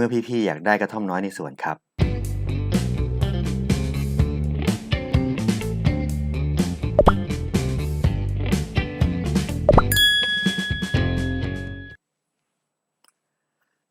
มื่อพี่ๆอยากได้กระท่อมน้อยในสวนครับ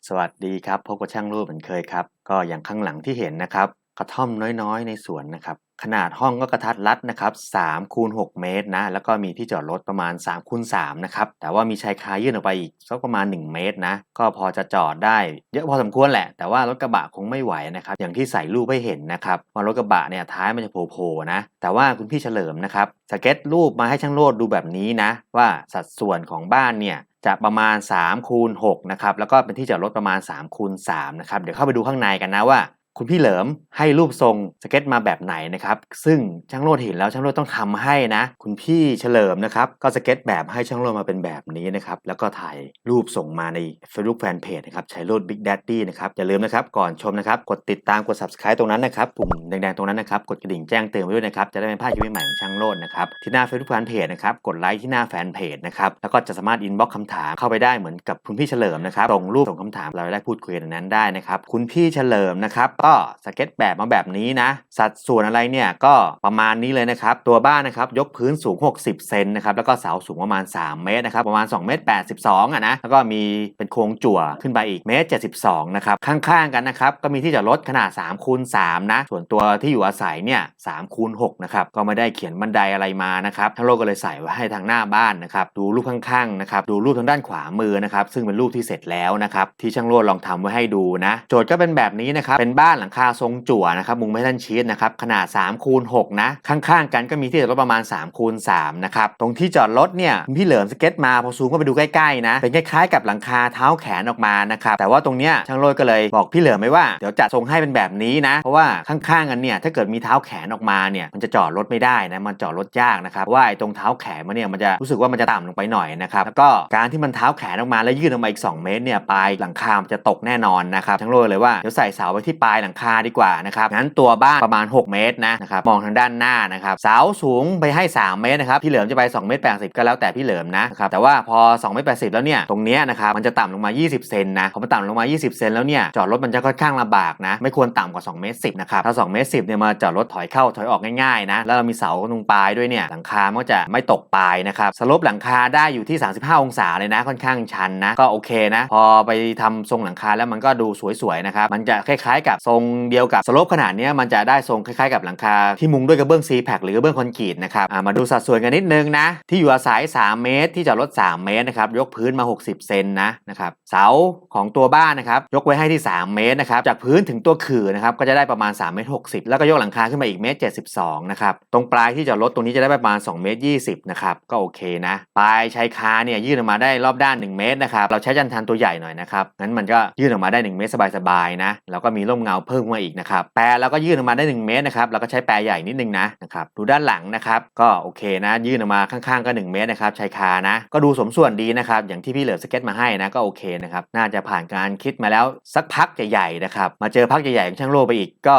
สวัสดีครับพบกับช่างรูปเหมือนเคยครับ ก็อย่างข้างหลังที่เห็นนะครับ กระท่อมน้อยๆ ในสวนนะครับ ขนาดห้องก็กระทัดรัดนะครับ3คูณ6เมตรนะ แล้วก็มีที่จอดรถประมาณ3คูณ3นะครับ แต่ว่ามีชายคายื่นออกไปอีกสักประมาณ 1 เมตรนะ ก็พอจะจอดได้เยอะพอสมควรแหละ แต่ว่ารถกระบะคงไม่ไหวนะครับ อย่างที่ใส่รูปให้เห็นนะครับว่ารถกระบะเนี่ยท้ายมันจะโผล่ๆนะ แต่ว่าคุณพี่เฉลิมนะครับสเก็ตรูปมาให้ช่างโรดดูแบบนี้นะ ว่าสัดส่วนของบ้านเนี่ยจะประมาณ3คูณ6นะครับ แล้วก็เป็นที่จอดรถประมาณ3คูณ3นะครับ เดี๋ยวเข้าไปดูข้างในกันนะว่า คุณพี่เหลิมให้รูปทรงสเก็ตมาแบบไหนนะครับซึ่งช่างโรดเห็นแล้วช่างโรดต้องทำให้นะ คุณพี่เฉลิมนะครับก็สเก็ตแบบให้ช่างโรดมาเป็นแบบนี้นะครับแล้วก็ถ่ายรูปส่งมาใน Facebook Fanpage นะครับใช้โรด Big Daddy นะครับอย่าลืมนะครับก่อนชมนะครับกดติดตามกด Subscribe ตรงนั้นนะครับปุ่มแดงๆตรงนั้นนะครับกดกระดิ่งแจ้งเตือนไว้ด้วยนะครับจะได้ไม่พลาดคลิปใหม่ของช่างโรดนะครับที่หน้า Facebook Fanpage นะครับกดไลค์ที่หน้าแฟนเพจนะครับแล้วก็จะสามารถอินบ็อกคำถามเข้าไปได้เหมือนกับคุณพี่เฉลิมนะครับส่งรูปส่งคำถามเราได้พูดคุยกันในนั้นได้นะครับคุณพี่เฉลิมนะครับก็สเก็ตแบบมาแบบนี้นะ สัดส่วนอะไรเนี่ยก็ประมาณนี้เลยนะครับ ตัวบ้านนะครับยกพื้นสูง 60 เซนนะครับแล้วก็เสาสูงประมาณ 3 เมตรนะครับประมาณ 2 เมตร 82อะนะแล้วก็มีเป็นโครงจั่วขึ้นไปอีกเมตร 72 นะครับ ข้างๆกันนะครับก็มีที่จอดรถขนาด3คูณ3นะส่วนตัวที่อยู่อาศัยเนี่ย3คูณ6นะครับก็ไม่ได้เขียนบันไดอะไรมานะครับทั้งโลกก็เลยใส่ไว้ให้ทางหน้าบ้านนะครับดูรูปข้างๆนะครับดูรูปทางด้านขวามือนะครับซึ่งเป็นรูปที่เสร็จแล้วนะครับที่ช่างโรดลองทำไว้ให้ดูนะ โจทย์ก็เป็นแบบนี้นะครับเป็นบ้านหลังคาทรงจั่วนะครับมุงไม่ทันชีสนะครับขนาด3คูณ6นะข้างๆ กันก็มีที่จอดรถประมาณ3คูณ3นะครับตรงที่จอดรถเนี่ยพี่เหลิมสเก็ตมาพอซูมเข้าไปดูใกล้ๆนะเป็นคล้ายๆกับหลังคาเท้าแขนออกมานะครับแต่ว่าตรงเนี้ยช่างโรดก็เลยบอกพี่เหลิมไว้ว่าเดี๋ยวจะทรงให้เป็นแบบนี้นะ เพราะว่าข้างๆกันเนี่ยถ้าเกิดมีเท้าแขนออกมาเนี่ยมันจะจอดรถไม่ได้นะมันจอดรถยากนะครับว่าไอ้ตรงเท้าแขนมันเนี่ยมันจะรู้สึกว่ามันจะต่ำลงไปหน่อยนะครับแล้วก็การที่มันเท้าแขนออกมาแล้วยื่นออกมาอีก 2 เมตรเนี่ยปลายหลังคามันจะตกแน่นอนนะครับช่างโรดเลยว่าเดี๋ยวใส่เสาไว้ที่ปลายลังคาดีกว่านะครับงั้นตัวบ้านประมาณ 6 เมตรนะนะครับมองทางด้านหน้านะครับเสาสูงไปให้ 3 เมตรนะครับพี่เหลิมจะไป2เมตร80ก็แล้วแต่พี่เหลิมนะครับแต่ว่าพอ2เมตร80แล้วเนี่ยตรงเนี้ยนะครับมันจะต่ำลงมา 20 เซนนะพอมันต่ำลงมา 20 เซนแล้วเนี่ยจอดรถมันจะค่อนข้างลำบากนะไม่ควรต่ำกว่า2เมตร10นะครับถ้า2เมตร10เนี่ยมาจอดรถถอยเข้าถอยออกง่ายๆนะแล้วเรามีเสาตรงปลายด้วยเนี่ยหลังคามันก็จะไม่ตกปลายนะครับสลบหลังคาได้อยู่ที่ 35 องศาเลยนะค่อนข้างชันนะก็โอเคนะพอไปทำทรงหลังคาแล้วมันก็ดูสวยๆนะครับมันจะคล้ายๆกับทรงงเดียวกับสลบขนาดนี้มันจะได้ทรงคล้ายๆกับหลังคาที่มุงด้วยกระเบื้องซีแพคหรือกระเบื้องคอนกรีตนะครับมาดูสัดส่วนกันนิดนึงนะ ที่อยู่อาศัย 3 เมตร ที่จอดรถ 3 เมตรนะครับยกพื้นมา 60 เซนนะนะครับเสาของตัวบ้านนะครับยกไว้ให้ที่ 3 เมตรนะครับจากพื้นถึงตัวขื่อนะครับก็จะได้ประมาณ3เมตร60 แล้วก็ยกหลังคาขึ้นมาอีกเมตร72นะครับตรงปลายที่จอดรถตรงนี้จะได้ประมาณ2เมตร20นะครับก็โอเคนะปลายชายคาเนี่ยยื่นออกมาได้รอบด้าน 1 เมตรนะครับเราใช้จันทันตัวใหญ่หน่อยนะครับงั้นมันก็ยื่นออกมาได้ 1 เมตรสบายๆนะแล้วก็มีร่มเงาเพิ่มมาอีกนะครับแปรเราก็ยื่นออกมาได้ 1 เมตรนะครับเราก็ใช้แปรใหญ่นิดนึงนะนะครับดูด้านหลังนะครับก็โอเคนะ ยื่นออกมาข้างๆก็ 1 เมตรนะครับชายคานะ ก็ดูสมส่วนดีนะครับอย่างที่พี่เหลือสเก็ตมาให้นะก็โอเคนะครับน่าจะผ่านการคิดมาแล้วสักพักใหญ่ๆนะครับมาเจอพักใหญ่ๆของช่างโลไปอีกก็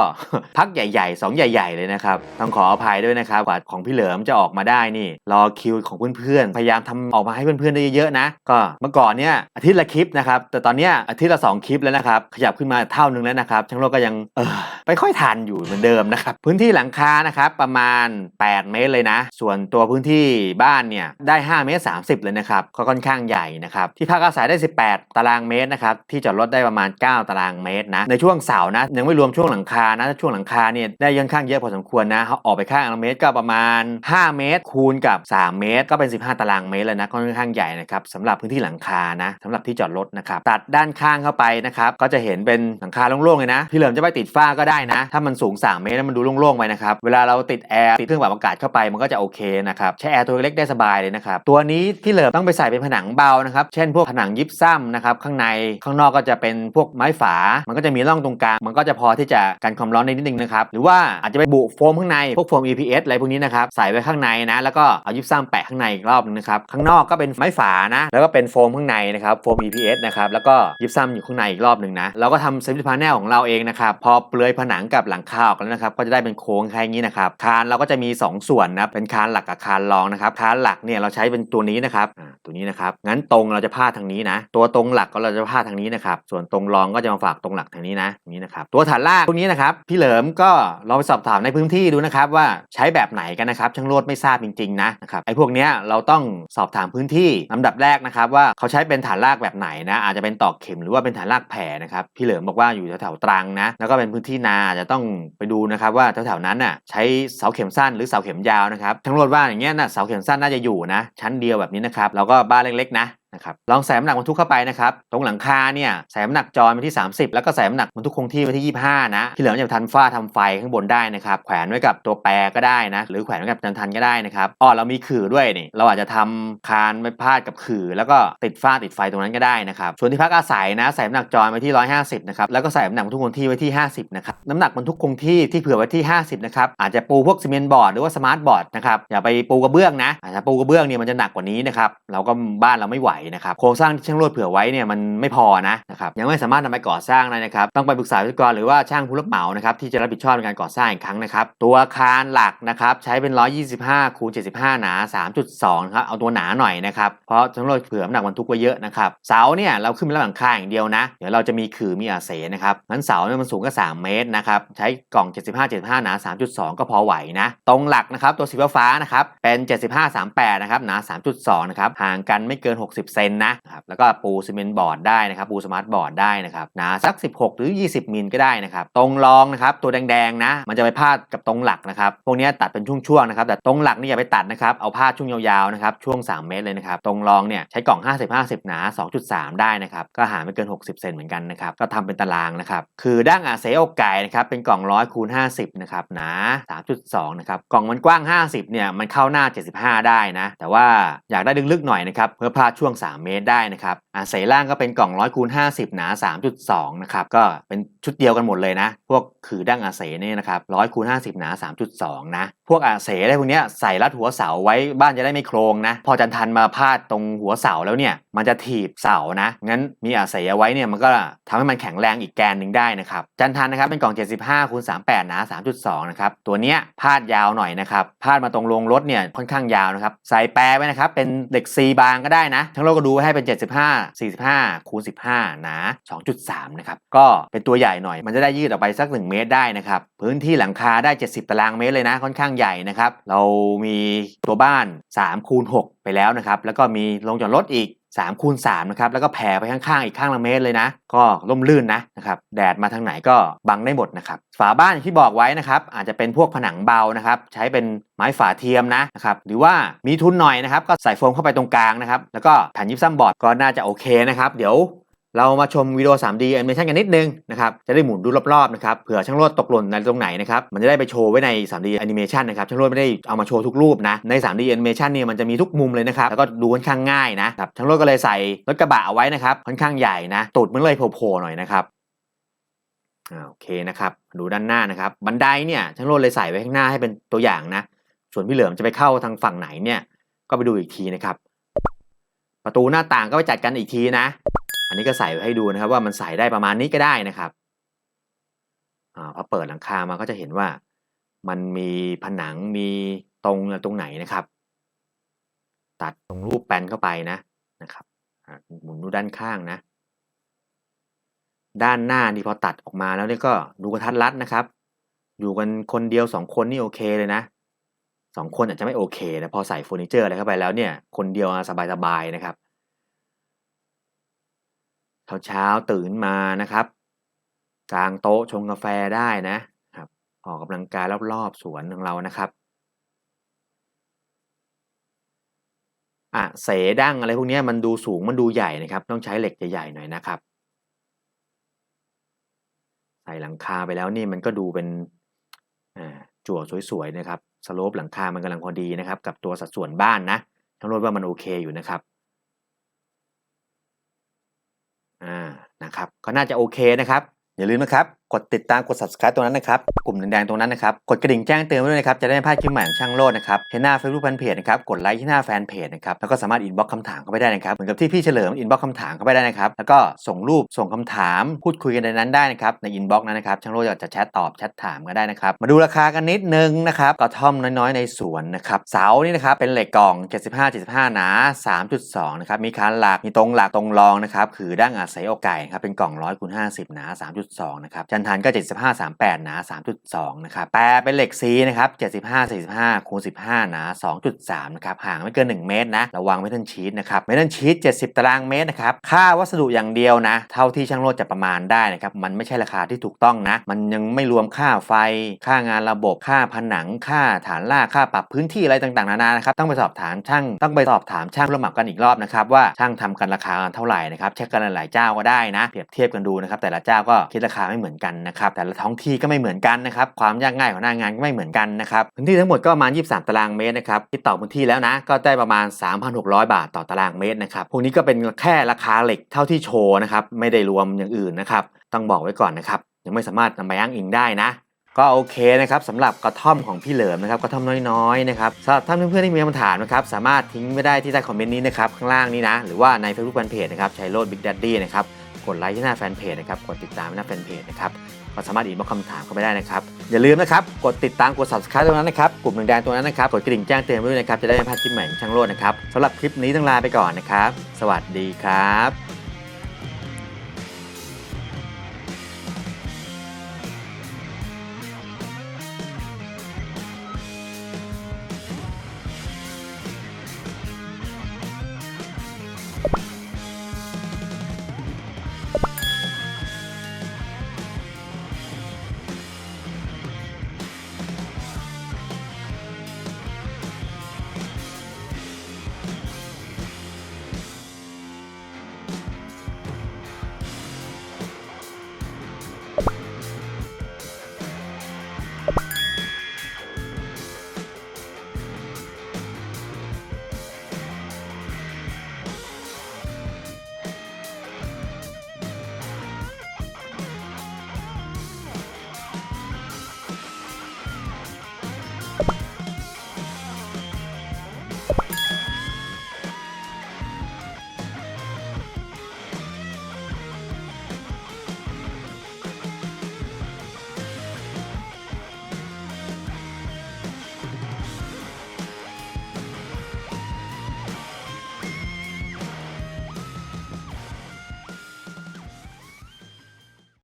พักใหญ่ๆ 2 ใหญ่ ๆ เลยนะครับต้องขออภัยด้วยนะครับกว่าของพี่เหลิมจะออกมาได้นี่รอคิวของเพื่อนๆพยายามทำออกมาให้เพื่อนๆได้เยอะๆนะก็เมื่อก่อนเนี่ยอาทิตย์ละคลิปนะครับแต่ตอนเนี้ยอาทิตย์ละ 2 คลิปแล้วนะครับขยับขึ้นมาเท่านึงแล้วนะครับช่างโลก็ยังเออไม่ค่อยทันอยู่เหมือนเดิมนะครับ พื้นที่หลังคานะครับประมาณ 8 เมตรเลยนะ ส่วนตัวพื้นที่บ้านเนี่ยได้ 5 เมตร 30 เลยนะครับก็ค่อนข้างใหญ่นะครับที่พักอาศัยได้ 18 ตารางเมตรนะครับที่จอดรถได้ประมาณ 9 ตารางเมตรนะในช่วงเสาร์นะยังไม่รวมช่วงหลังคานะถ้าช่วงหลังคาเนี่ยได้ค่อนข้างเยอะพอสมควรนะออกไปข้างละเมตรก็ประมาณ 5 เมตร คูณกับ 3 เมตร ก็เป็น 15 ตารางเมตรเลยนะค่อนข้างใหญ่นะครับสำหรับพื้นที่หลังคานะสำหรับที่จอดรถนะครับตัดด้านข้างเข้าไปนะครับก็จะเห็นเป็นหลังคาโล่งๆเลยนะพี่เหลิมจะไปติดฝ้าก็ได้นะ ถ้ามันสูง 3 เมตรแล้วมันดูโล่งๆไปนะครับ เวลาเราติดแอร์ติดเครื่องปรับอากาศเข้าไปมันก็จะโอเคนะครับ ใช้แอร์ตัวเล็กได้สบายเลยนะครับ ตัวนี้พี่เหลิมต้องไปใส่เป็นผนังเบานะครับ เช่นพวกผนังยิปซัมนะครับ ข้างในข้างนอกก็จะเป็นพวกไม้ฝา มันก็จะมีร่องตรงกลาง มันก็จะพอที่จะกันความร้อนได้นิดนึงนะครับ หรือว่าอาจจะไปบุโฟมข้างในพวกโฟม EPS อะไรพวกนี้นะครับ ใส่ไว้ข้างในนะ แล้วก็เอายิปซัมแปะข้างในอีกรอบนึงนะครับข้างนอกก็เป็นไม้ฝานะ แล้วก็เป็นโฟมข้างในนะครับโฟม EPS นะครับแล้วก็ยิปซัมอยู่ข้างในอีกรอบหนึ่งนะเราก็ทำเซมิพาแนลของเราเองนะครับพอเปลือยผนังกับหลังคาออกแล้วนะครับก็จะได้เป็นโค้งคล้ายนี้นะครับคานเราก็จะมี 2 ส่วนนะเป็นคานหลักกับคานรองนะครับคานหลักเนี่ยเราใช้เป็นตัวนี้นะครับตัวนี้นะครับงั้นตรงเราจะพาดทางนี้นะ ตัวตรงหลักก็เราจะพาดทางนี้นะครับส่วนตรงรองก็จะมาฝากตรงหลักทางนี้นะนี้นะครับตัวฐานลากพวกนี้นะครับพี่เหลิมก็ลองไปสอบถามในพื้นที่ดูนะครับว่าใช้แบบไหนกันนะครับช่างโรดไม่ทราบจริงๆนะนะครับไอ้พวกเนี้ยเราต้องสอบถามพื้นที่ลำดับแรกนะครับว่าเขาใช้เป็นฐานลากแบบไหนนะอาจจะเป็นตอกเข็มหรือว่าเป็นฐานลากแผ่นะครับพี่เหลิมบอกว่าอยู่แถวๆตรังนะ แล้วก็เป็นพื้นที่นาจะต้องไปดูนะครับว่าแถวๆนั้นน่ะใช้เสาเข็มสั้นหรือเสาเข็มยาวนะครับทั้งโรดว่าอย่างเงี้ยนะเสาเข็มสั้นน่าจะอยู่นะ ชั้นเดียวแบบนี้นะครับแล้วก็บ้านเล็กๆนะนะครับลองใส่น้ำหนักบรรทุกเข้าไปนะครับตรงหลังคาเนี่ยใส่น้ำหนักจอยไปที่ 30 แล้วก็ใส่น้ำหนักบรรทุกคงที่ไปที่ 25 นะ ที่เหลือจะทันฟ้าทำไฟข้างบนได้นะครับแขวนไว้กับตัวแปรก็ได้นะหรือแขวนไว้กับจันทันก็ได้นะครับอ้อเรามีขื่อด้วยนี่เราอาจจะทำคานไปพาดกับขื่อ แล้วก็ติดฟ้าติดไฟตรงนั้นก็ได้นะครับส่วนที่พักอาศัยนะใส่น้ำหนักจอยไปที่ 150นะครับแล้วก็ใส่น้ำหนักบรรทุกคงที่ไว้ที่ 50นะครับน้ำหนักบรรทุกคงที่ที่เผื่อไว้ที่ 50นะครับอาจจะปูพวกซีเมนต์บอร์ดหรือว่าสมาร์ทบอร์ดนะครับอย่าไปปูกระเบื้องนะอาจจะปูกระเบื้องเนี่ยมันจะหนักกว่านี้นะครับเราก็บ้านเราไม่ไหวนะครับโครงสร้างที่ช่างโรดเผื่อไว้เนี่ยมันไม่พอนะนะครับยังไม่สามารถนำไปก่อสร้างได้นะครับต้องไปปรึกษาวิศวกรหรือว่าช่างผู้รับเหมานะครับที่จะรับผิดชอบในการก่อสร้างอีกครั้งนะครับตัวอาคารหลักนะครับใช้เป็น 125คูณ75 หนา 3.2ครับเอาตัวหนาหน่อยนะครับเพราะช่างโรดเผื่อน้ำหนักบรรทุกไว้เยอะนะครับเสาเนี่ยเราขึ้นไปแล้วหลังคาอย่างเดียวนะ เดี๋ยวเราจะมีขื่อมีอาเสนะครับงั้นเสาเนี่ยมันสูงก็3เมตรนะครับใช้กล่อง 75 75 หนา 3.2 ก็พอไหวนะตรงหลักนะครับตัวสีฟ้านะครับเป็น 75 38นะครับหนา 3.2นะครับห่างกันไม่เกิน 60เซนนะครับแล้วก็ปูซีเมนต์บอร์ดได้นะครับ ปูสมาร์ทบอร์ดได้นะครับหนาสัก 16 หรือ 20 มิลก็ได้นะครับ ตรงรองนะครับตัวแดงๆนะ มันจะไปพาดกับตรงหลักนะครับ พวกนี้ตัดเป็นช่วงๆนะครับ แต่ตรงหลักนี่อย่าไปตัดนะครับ เอาพาดช่วงยาวๆนะครับ ช่วง 3 เมตรเลยนะครับ ตรงรองเนี่ยใช้กล่อง 50 50 หนา 2.3 ได้นะครับ ก็หาไม่เกิน 60 เซนเหมือนกันนะครับ ก็ทำเป็นตารางนะครับ คือดั้งอาเซโอไก่นะครับ เป็นกล่อง100คูณ50 นะครับ หนา 3.2 นะครับ กล่องมันกว้าง 50 เนี่ย มันเข้าหน้า 75 ได้นะ แต่ว่าอยากได้ลึกหน่อยนะครับ เพื่อพาดช่วง3 เมตรได้นะครับอาศัยล่างก็เป็นกล่อง100คูณ50 หนา 3.2 นะครับ ก็เป็นชุดเดียวกันหมดเลยนะ พวก คือดั้งอาเซเนี่ยนะครับ100คูณ50หนา3.2นะ พวกอาเซอะไรพวกเนี้ยใส่รัดหัวเสาไว้บ้านจะได้ไม่โครงนะ พอจันทันมาพาดตรงหัวเสาแล้วเนี่ย มันจะถีบเสานะ งั้นมีอาเซเอาไว้เนี่ยมันก็ทำให้มันแข็งแรงอีกแกนหนึ่งได้นะครับ จันทันนะครับเป็นกล่อง 75คูณ38หนา3.2นะครับ ตัวเนี้ยพาดยาวหน่อยนะครับ พาดมาตรงโรงรถเนี่ยค่อนข้างยาวนะครับ ใส่แปรไว้นะครับเป็นเหล็กซีบางก็ได้นะ ทั้งโลกก็ดูให้เป็น 75 45คูณ15หนา2.3นะครับ ก็เป็นตัวใหญ่หน่อย มันจะได้ยืดออกไปสัก 1 เมตรได้นะครับ พื้นที่หลังคาได้ 70 ตารางเมตรเลยนะ ค่อนข้างใหญ่นะครับ เรามีตัวบ้าน3คูณ6ไปแล้วนะครับ แล้วก็มีโรงจอดรถอีก3คูณ3นะครับ แล้วก็แผ่ไปข้างๆ อีกข้างละเมตรเลยนะ ก็ร่มรื่นนะนะครับ แดดมาทางไหนก็บังได้หมดนะครับ ฝาบ้านที่บอกไว้นะครับ อาจจะเป็นพวกผนังเบานะครับ ใช้เป็นไม้ฝาเทียมนะนะครับ หรือว่ามีทุนหน่อยนะครับ ก็ใส่โฟมเข้าไปตรงกลางนะครับ แล้วก็แผ่นยิปซัมบอร์ดก็น่าจะโอเคนะครับ เดี๋ยว เรามาชมวิดีโอ 3D Animation กันนิดนึงนะครับ จะได้หมุนดูรอบๆนะครับ เผื่อช่างโรดตกหล่นในตรงไหนนะครับ มันจะได้ไปโชว์ไว้ใน 3D Animation นะครับ ช่างโรดไม่ได้เอามาโชว์ทุกรูปนะ ใน 3D Animation เนี่ยมันจะมีทุกมุมเลยนะครับ แล้วก็ดูค่อนข้างง่ายนะครับ ช่างโรดก็เลยใส่รถกระบะเอาไว้นะครับ ค่อนข้างใหญ่นะ ตูดมันเลยโผล่ๆหน่อยนะครับอ่าโอเคนะครับ ดูด้านหน้านะครับ บันไดเนี่ยช่างโรดเลยใส่ไว้ข้างหน้าให้เป็นตัวอย่างนะ ส่วนพี่เหลิมจะไปเข้าทางฝั่งไหนเนี่ย ก็ไปดูอีกทีนะครับ ประตูหน้าต่างก็ไปจัดกันอีกทีนะ อันนี้ก็ใส่ไว้ให้ดูนะครับว่ามันใส่ได้ประมาณนี้ก็ได้นะครับอพอเปิดหลังคามาก็จะเห็นว่ามันมีผนังมีตรงตรงไหนนะครับ ตัดตรงรูปแปนเข้าไปนะนะครับหมุนดูด้านข้างนะ ด้านหน้านี่พอตัดออกมาแล้วนี่ก็ดูกระทัดรัดนะครับ อยู่กันคนเดียวสองคนนี่โอเคเลยนะสองคนอาจจะไม่โอเคแต่พอใส่เฟอร์นิเจอร์อะไรเข้าไปแล้วเนี่ย คนเดียวสบายๆนะครับ เช้าเช้าตื่นมานะครับกลางโต๊ะชงกาแฟได้นะครับออกกำลังกายรอบๆสวนของเรานะครับอะเสดั้งอะไรพวกนี้มันดูสูงมันดูใหญ่นะครับ ต้องใช้เหล็กใหญ่ๆหน่อยนะครับ ใส่หลังคาไปแล้วนี่มันก็ดูเป็นอ่าจั่วสวยๆนะครับสโลปหลังคามันกำลังพอดีนะครับ กับตัวสัดส่วนบ้านนะทั้งรถว่ามันโอเคอยู่นะครับ อ่านะครับก็น่าจะโอเคนะครับ อย่าลืมนะครับกดติดตามกด subscribe ตรงนั้นนะครับกลุ่มแดงๆตรงนั้นนะครับกดกระดิ่งแจ้งเตือนไว้ด้วยนะครับจะได้ไม่พลาดคลิปใหม่ของช่างโลดนะครับเห็นหน้า Facebook แฟนเพจนะครับกดไลค์ที่หน้าแฟนเพจนะครับแล้วก็สามารถอินบ็อกคำถามเข้าไปได้นะครับเหมือนกับที่พี่เฉลิมอินบ็อกคำถามเข้าไปได้นะครับแล้วก็ส่งรูปส่งคำถามพูดคุยกันในนั้นได้นะครับในอินบ็อกนั้นนะครับช่างโลดจะแชทตอบแชทถามกันได้นะครับมาดูราคากันนิดนึงนะครับกระท่อมน้อยๆในสวนนะครับเสานี่นะครับเป็นเหล็กกล่อง 75 75 หนา 3.2 นะครับมีคานหลักมีตรงหลักตรงรองนะครับคือด้านอาศัยอกไก่ครับเป็นกล่อง100คูณ50 หนา 3.2 นะครับจันทานก็ 75 38 หนา 3.2 นะครับ แปรเป็นเหล็กซีนะครับ 75 45คูณ15 หนา 2.3 นะครับ ห่างไม่เกิน 1 เมตรนะ ระวังเมทัลชีตนะครับ เมทัลชีต70 ตารางเมตรนะครับ ค่าวัสดุอย่างเดียวนะ เท่าที่ช่างโลดจะประมาณได้นะครับ มันไม่ใช่ราคาที่ถูกต้องนะ มันยังไม่รวมค่าไฟ ค่างานระบบ ค่าผนัง ค่าฐานราก ค่าปรับพื้นที่อะไรต่างๆ นานานะครับ ต้องไปสอบถามช่าง ต้องไปสอบถามช่างร่วมเหมากันอีกรอบนะครับว่าช่างทำกันราคาเท่าไหร่นะครับ เช็คกันหลายๆเจ้าก็ได้นะ เปรียบเทียบกันดูนะครับ แต่ละเจ้าก็คิดราคาไม่เหมือนกันนะครับแต่ละท้องที่ก็ไม่เหมือนกันนะครับความยากง่ายของหน้างานก็ไม่เหมือนกันนะครับพื้นที่ทั้งหมดก็ประมาณ 23 ตารางเมตรนะครับคิดต่อพื้นที่แล้วนะก็ได้ประมาณ 3,600 บาทต่อตารางเมตรนะครับพวกนี้ก็เป็นแค่ราคาเหล็กเท่าที่โชว์นะครับไม่ได้รวมอย่างอื่นนะครับต้องบอกไว้ก่อนนะครับยังไม่สามารถนำไปอ้างอิงได้นะก็โอเคนะครับสำหรับกระท่อมของพี่เหลิมนะครับกระท่อมน้อยๆนะครับสำหรับท่านเพื่อนๆที่มีคำถามนะครับสามารถทิ้งไว้ได้ที่ใต้คอมเมนต์นี้นะครับข้างล่างนี้นะหรือว่าใน Facebook Fanpage นะครับชัยโรดบิ๊กดัดดี้นะครับ กดไลค์ที่หน้าแฟนเพจนะครับกดติดตามที่หน้าแฟนเพจนะครับก็สามารถอีกมาอกคำถามเข้าไปได้นะครับ อย่าลืมนะครับ กดติดตามกด subscribe ตรงนั้นนะครับกลุ่มหนึ่งแดงตรงนั้นนะครับ กดกระดิ่งแจ้งเตือนด้วยนะครับ จะได้ไม่พลาดคลิปใหม่ช่างโลดนะครับสำหรับคลิปนี้ต้องลาไปก่อนนะครับ สวัสดีครับ